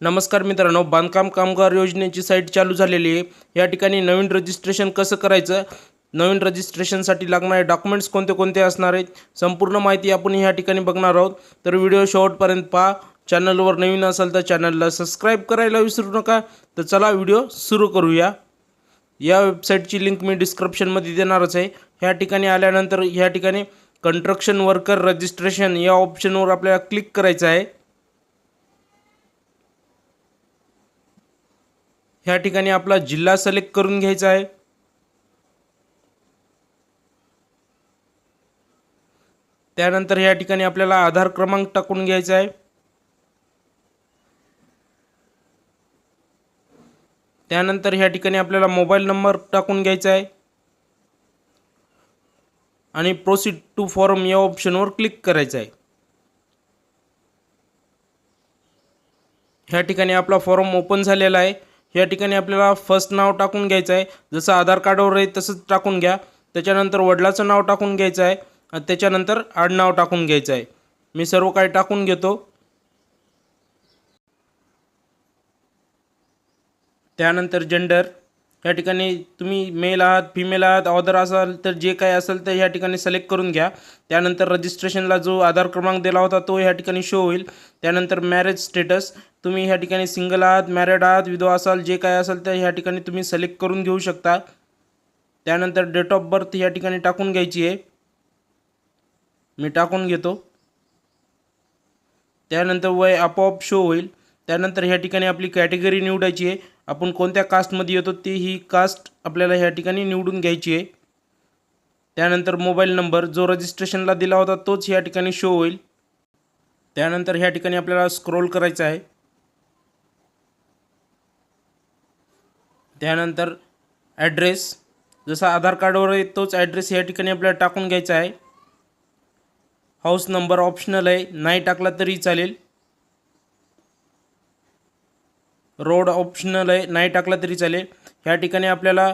नमस्कार मित्रांनो बांधकाम कामगार योजनेची साईट चालू झालेली आहे. या ठिकाणी नवीन रजिस्ट्रेशन कसं करायचं? नवीन रजिस्ट्रेशनसाठी लागणारे डॉक्युमेंट्स कोणते कोणते असणार आहेत? संपूर्ण माहिती आपण ह्या ठिकाणी बघणार आहोत. तर व्हिडिओ शेवटपर्यंत पहा. चॅनलवर नवीन असाल तर चॅनलला सबस्क्राईब करायला विसरू नका. तर चला व्हिडिओ सुरू करूया. या वेबसाईटची लिंक मी डिस्क्रिप्शनमध्ये देणारच आहे. ह्या ठिकाणी आल्यानंतर ह्या ठिकाणी कंस्ट्रक्शन वर्कर रजिस्ट्रेशन या ऑप्शनवर आपल्याला क्लिक करायचं आहे. ह्या ठिकाणी आपला जिल्हा सिलेक्ट करून घ्यायचा आहे. त्यानंतर ह्या ठिकाणी आपल्याला आधार क्रमांक टाकून घ्यायचा आहे. त्यानंतर ह्या ठिकाणी आपल्याला मोबाईल नंबर टाकून घ्यायचा आहे. आणि प्रोसीड टू फॉर्म या ऑप्शनवर क्लिक करायचं आहे. ह्या ठिकाणी आपला फॉर्म ओपन झालेला आहे. या ठिकाणी आपल्याला फर्स्ट नाव टाकून घ्यायचं आहे. जसं आधार कार्डवर आहे तसंच टाकून घ्या. त्याच्यानंतर वडिलाचं नाव टाकून घ्यायचं आहे. आणि त्याच्यानंतर आडनाव टाकून घ्यायचं आहे. मी सर्व काही टाकून घेतो. त्यानंतर जेंडर या ठिकाणी तुम्ही मेल आहात फिमेल आहात ऑदर असाल तर जे काही असेल तर ह्या ठिकाणी सिलेक्ट करून घ्या. त्यानंतर रजिस्ट्रेशनला जो आधार क्रमांक दिला होता तो ह्या ठिकाणी शो होईल. त्यानंतर मॅरेज स्टेटस तुम्ही ह्या ठिकाणी सिंगल आहात मॅरिड आहात विधवा असाल जे काय असेल तर ह्या ठिकाणी तुम्ही सिलेक्ट करून घेऊ शकता. त्यानंतर डेट ऑफ बर्थ ह्या ठिकाणी टाकून घ्यायची आहे. मी टाकून घेतो. त्यानंतर वय आपोआप शो होईल. त्यानंतर ह्या ठिकाणी आपली कॅटेगरी निवडायची आहे. आपण कोणत्या कास्टमध्ये येतो ती ही कास्ट आपल्याला ह्या ठिकाणी निवडून घ्यायची आहे. त्यानंतर मोबाईल नंबर जो रजिस्ट्रेशनला दिला होता तोच ह्या ठिकाणी शो होईल. त्यानंतर ह्या ठिकाणी आपल्याला स्क्रोल करायचं आहे. त्यानंतर ॲड्रेस जसा आधार कार्डवर आहे तोच ॲड्रेस या ठिकाणी आपल्याला टाकून घ्यायचा आहे. हाऊस नंबर ऑप्शनल आहे नाही टाकला तरी चालेल. रोड ऑप्शनल आहे नाही टाकला तरी चालेल. ह्या ठिकाणी आपल्याला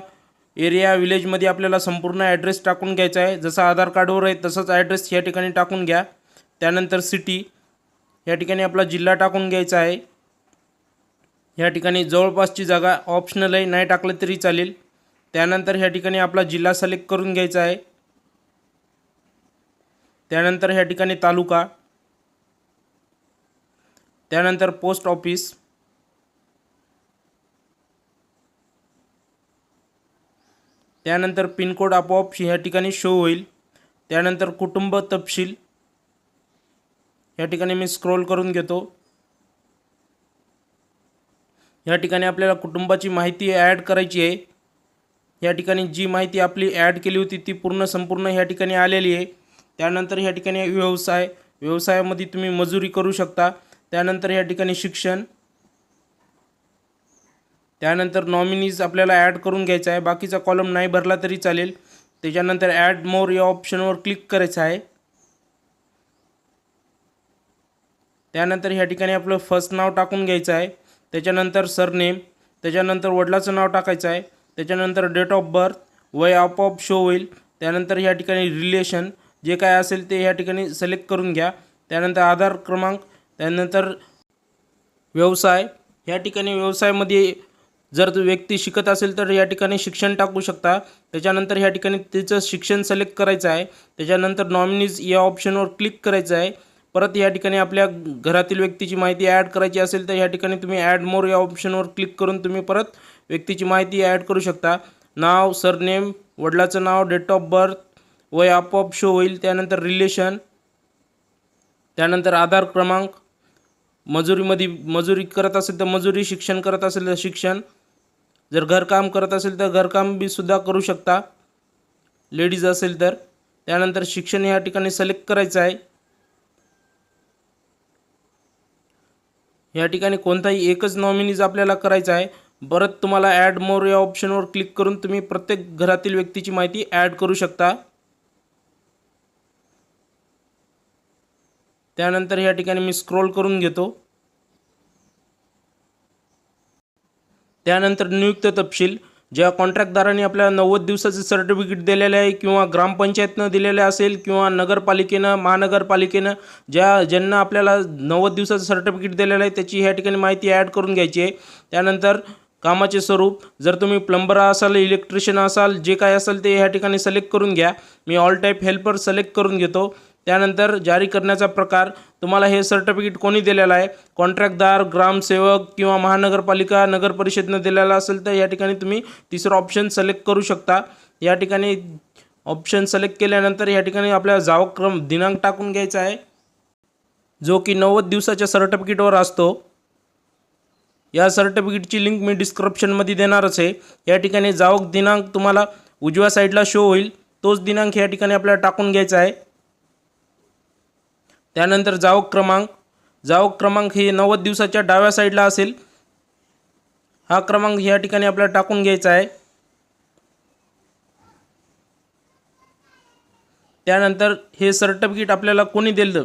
एरिया विलेजमध्ये आपल्याला संपूर्ण ॲड्रेस टाकून घ्यायचा आहे. जसा आधार कार्डवर आहे तसंच ॲड्रेस ह्या ठिकाणी टाकून घ्या. त्यानंतर सिटी या ठिकाणी आपला जिल्हा टाकून घ्यायचा आहे. ह्या ठिकाणी जवळपासची जागा ऑप्शनल आहे नाही टाकलं तरी चालेल. त्यानंतर ह्या ठिकाणी आपला जिल्हा सिलेक्ट करून घ्यायचा आहे. त्यानंतर ह्या ठिकाणी तालुका. त्यानंतर पोस्ट ऑफिस त्यानंतर पिनकोड आपोआप ह्या ठिकाणी शो होईल. त्यानंतर कुटुंब तपशील. या ठिकाणी मी स्क्रोल करून घेतो. या ठिकाणी आपल्याला कुटुंबाची माहिती ॲड करायची आहे. या ठिकाणी जी माहिती आपली ॲड केली होती ती पूर्ण संपूर्ण ह्या ठिकाणी आलेली आहे. त्यानंतर ह्या ठिकाणी व्यवसाय. व्यवसायामध्ये तुम्ही मजुरी करू शकता. त्यानंतर ह्या ठिकाणी शिक्षण. त्यानंतर नॉमिनीज आपल्याला ॲड करून घ्यायचा आहे. बाकीचा कॉलम नाही भरला तरी चालेल. त्याच्यानंतर ॲड मोर या ऑप्शनवर क्लिक करायचं आहे. त्यानंतर ह्या ठिकाणी आपलं फर्स्ट नाव टाकून घ्यायचं आहे. त्याच्यानंतर सरनेम त्याच्यानंतर वडिलाचं नाव टाकायचं आहे. त्याच्यानंतर डेट ऑफ बर्थ वय आपोआप शो होईल. त्यानंतर ह्या ठिकाणी रिलेशन जे काय असेल ते ह्या ठिकाणी सिलेक्ट करून घ्या. त्यानंतर आधार क्रमांक त्यानंतर व्यवसाय. ह्या ठिकाणी व्यवसायामध्ये जर तो व्यक्ती शिकत असेल तर या ठिकाणी शिक्षण टाकू शकता. त्याच्यानंतर ह्या ठिकाणी त्याचं शिक्षण सिलेक्ट करायचं आहे. त्याच्यानंतर नॉमिनीज या ऑप्शनवर क्लिक करायचं आहे. परत या ठिकाणी आपल्या घरातील व्यक्तीची माहिती ॲड करायची असेल तर या ठिकाणी तुम्ही ॲड मोर या ऑप्शनवर क्लिक करून तुम्ही परत व्यक्तीची माहिती ॲड करू शकता. नाव सरनेम वडिलाचं नाव डेट ऑफ बर्थ वय आपोआप शो होईल. त्यानंतर रिलेशन त्यानंतर आधार क्रमांक मजुरीमध्ये मजुरी करत असेल तर मजुरी शिक्षण करत असेल तर शिक्षण जर घरकाम करत असेल तर घरकाम बी सुद्धा करू शकता. लेडीज असेल तर. त्यानंतर शिक्षण या ठिकाणी सिलेक्ट करायचं आहे. या ठिकाणी कोणताही एकच नॉमिनीज आपल्याला करायचा आहे परत तुम्हाला ॲड मोर या ऑप्शनवर क्लिक करून तुम्ही प्रत्येक घरातील व्यक्तीची माहिती ॲड करू शकता. त्यानंतर या ठिकाणी मी स्क्रोल करून घेतो. त्यानंतर नियुक्त तपशील ज्या कॉन्ट्रॅक्टदाराने आपल्याला नव्वद दिवसाचं सर्टिफिकेट दिलेलं आहे किंवा ग्रामपंचायतनं दिलेलं असेल किंवा नगरपालिकेनं महानगरपालिकेनं ज्या ज्यांना आपल्याला नव्वद दिवसाचं सर्टिफिकेट दिलेलं आहे त्याची ह्या ठिकाणी माहिती ॲड करून घ्यायची आहे. त्यानंतर कामाचे स्वरूप जर तुम्ही प्लंबर असाल इलेक्ट्रिशियन असाल जे काय असेल ते ह्या ठिकाणी सिलेक्ट करून घ्या. मी ऑल टाईप हेल्पर सिलेक्ट करून घेतो. त्यानंतर जारी करण्याचा प्रकार तुम्हाला हे सर्टिफिकेट कोणी दिलेलं आहे? कॉन्ट्रॅक्टदार ग्रामसेवक किंवा महानगरपालिका नगर परिषदनं दिलेला असेल तर या ठिकाणी तुम्ही तिसरं ऑप्शन सिलेक्ट करू शकता. या ठिकाणी ऑप्शन सिलेक्ट केल्यानंतर या ठिकाणी आपल्याला जावक्रम दिनांक टाकून घ्यायचा आहे जो की नव्वद दिवसाच्या सर्टिफिकेटवर असतो. या सर्टिफिकेटची लिंक मी डिस्क्रिप्शनमध्ये देणारच आहे. या ठिकाणी जावक दिनांक तुम्हाला उजव्या साईडला शो होईल. तोच दिनांक या ठिकाणी आपल्याला टाकून घ्यायचा आहे. त्यानंतर जावक क्रमांक. जावक क्रमांक हे नव्वद दिवसाच्या डाव्या साईडला असेल. हा क्रमांक या ठिकाणी आपल्याला टाकून घ्यायचा आहे. त्यानंतर हे सर्टिफिकेट आपल्याला कोणी दिलं?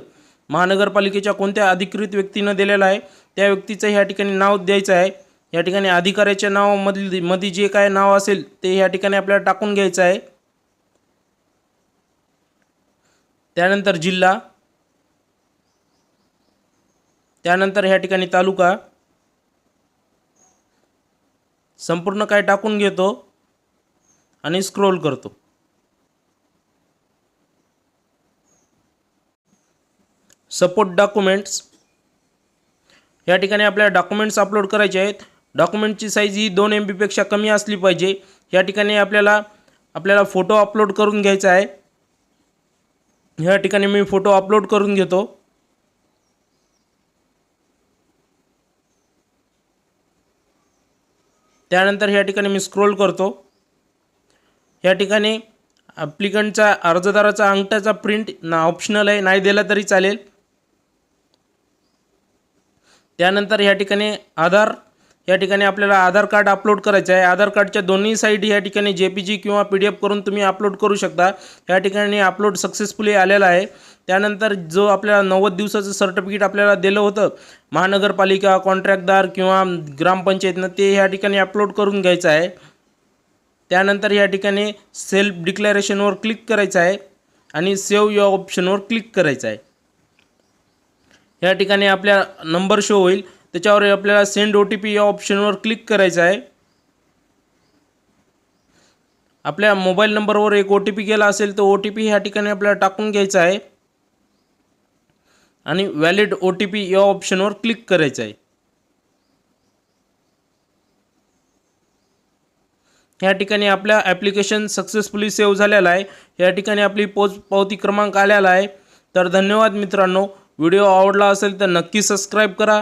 महानगरपालिकेच्या कोणत्या अधिकृत व्यक्तीनं दिलेलं आहे? त्या व्यक्तीचं ह्या ठिकाणी नाव द्यायचं आहे. या ठिकाणी अधिकाऱ्याच्या नावामधली मध्ये जे काय नाव असेल ते ह्या ठिकाणी आपल्याला टाकून घ्यायचं आहे. त्यानंतर जिल्हा. त्यानंतर ह्या ठिकाणी तालुका. संपूर्ण काय टाकून घेतो आणि स्क्रोल करतो. सपोर्ट डॉक्युमेंट्स या ठिकाणी आपल्याला डॉक्युमेंट्स अपलोड करायचे आहेत. डॉक्युमेंटची साईज ही दोन एम बीपेक्षा कमी असली पाहिजे. या ठिकाणी आपल्याला आपल्याला फोटो अपलोड करून घ्यायचा आहे. ह्या ठिकाणी मी फोटो अपलोड करून घेतो. त्यानंतर ह्या ठिकाणी मी स्क्रोल करतो. ह्या ठिकाणी ॲप्लिकंटचा अर्जदाराचा अंगठाचा प्रिंट ना ऑप्शनल आहे नाही दिला तरी चालेल. त्यानंतर ह्या ठिकाणी आधार या ठिकाणी आपल्याला आधार कार्ड अपलोड करायचं आहे. आधार कार्डच्या दोन्ही साईड या ठिकाणी जे पी जी किंवा पी डी एफ करून तुम्ही अपलोड करू शकता. या ठिकाणी अपलोड सक्सेसफुली आलेला आहे. त्यानंतर जो आपल्याला नव्वद दिवसाचं सर्टिफिकेट आपल्याला दिलं होतं महानगरपालिका कॉन्ट्रॅक्टदार किंवा ग्रामपंचायतनं ते ह्या ठिकाणी अपलोड करून घ्यायचं आहे. त्यानंतर या ठिकाणी सेल्फ डिक्लेरेशनवर क्लिक करायचं आहे आणि सेव्ह या ऑप्शनवर क्लिक करायचं आहे. या ठिकाणी आपल्या नंबर शो होईल. त्याच्यावर आपल्याला सेंड ओ टी पी या ऑप्शनवर क्लिक करायचं आहे. आपल्या मोबाईल नंबरवर एक ओ टी पी गेला असेल तर ओ टी पी ह्या ठिकाणी आपल्याला टाकून घ्यायचा आहे. आणि व्हॅलिड ओ टी पी या ऑप्शनवर क्लिक करायचं आहे. ह्या ठिकाणी आपल्या ॲप्लिकेशन सक्सेसफुली सेव्ह झालेला आहे. या ठिकाणी आपली पोच पावती क्रमांक आलेला आहे. तर धन्यवाद मित्रांनो. व्हिडिओ आवडला असेल तर नक्की सबस्क्राईब करा.